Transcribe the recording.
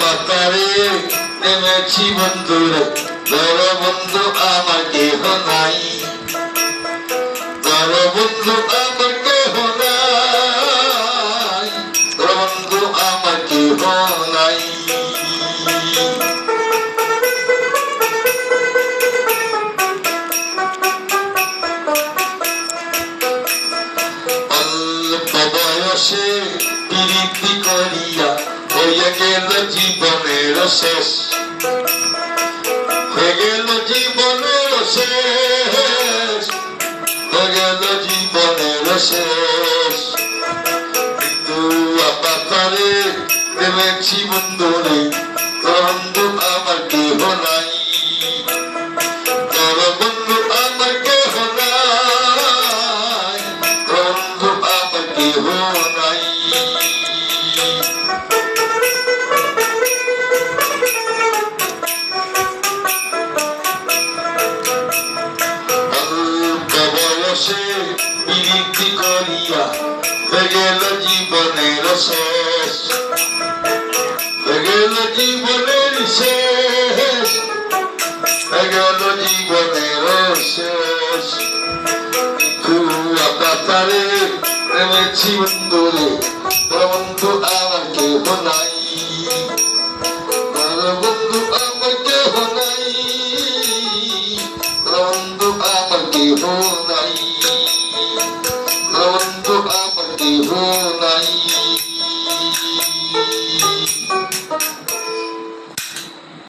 পাতারে নেমেছি বন্ধুরে, বড় বন্ধু আমার কেহ নাই। বড় বন্ধু আমার কেহ নাই, বড় বন্ধু আমার কেহ নাই। অল্প বয়সে প্রীতি করিয়া হইয়া গেল জীবনের শেষ হয়ে গেল জীবনের শেষ হয়ে গেল জীবনের শেষ কিন্তু আপাতারে ভেবেছি বন্ধুরে তোর বন্ধু বয়সে প্রীতি করিয়া গেল জীবনের শেষ গেল জীবনের শেষ গেল জীবনের শেষ খুব পাতারে নেমেছি নাই। নন্দ আমার দেহ নাই।